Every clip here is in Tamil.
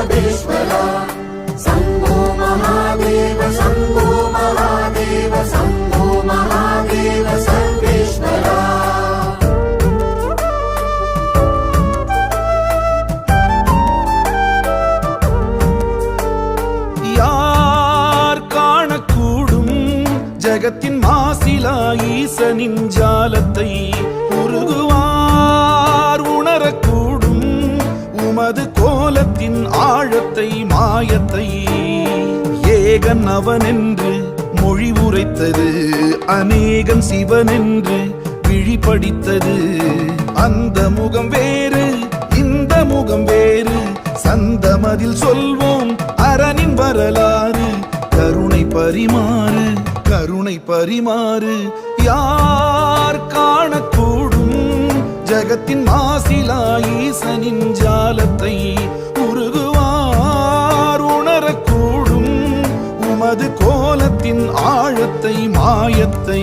जगदीश्वरा शम्भो महादेव शम्भो महादेव शम्भो महादेव सर्वेश्वरा ஜகத்தின் மாசிலா ஈசனின் ஜாலத்தை நியாயத்தை ஏகன் அவனென்று மொழி உரைத்தது அநேகன் சிவனென்று விழிபடித்தது அந்த முகம் வேறு இந்த முகம் வேறு சந்தமதில் சொல்வோம் அரணின் வரலாறு. கருணை பரிமாறு கருணை பரிமாறு யார் காணக்கூடும்? ஜகத்தின் மாசிலா ஈசனின் ஜாலத்தை அது கோலத்தின் ஆழத்தை மாயத்தை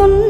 মুন্ন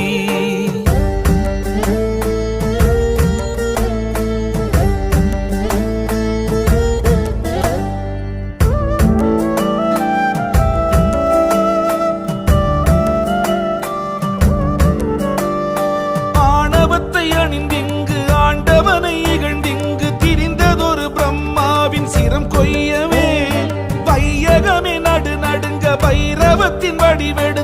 வைரவத்தின் வடிவெடு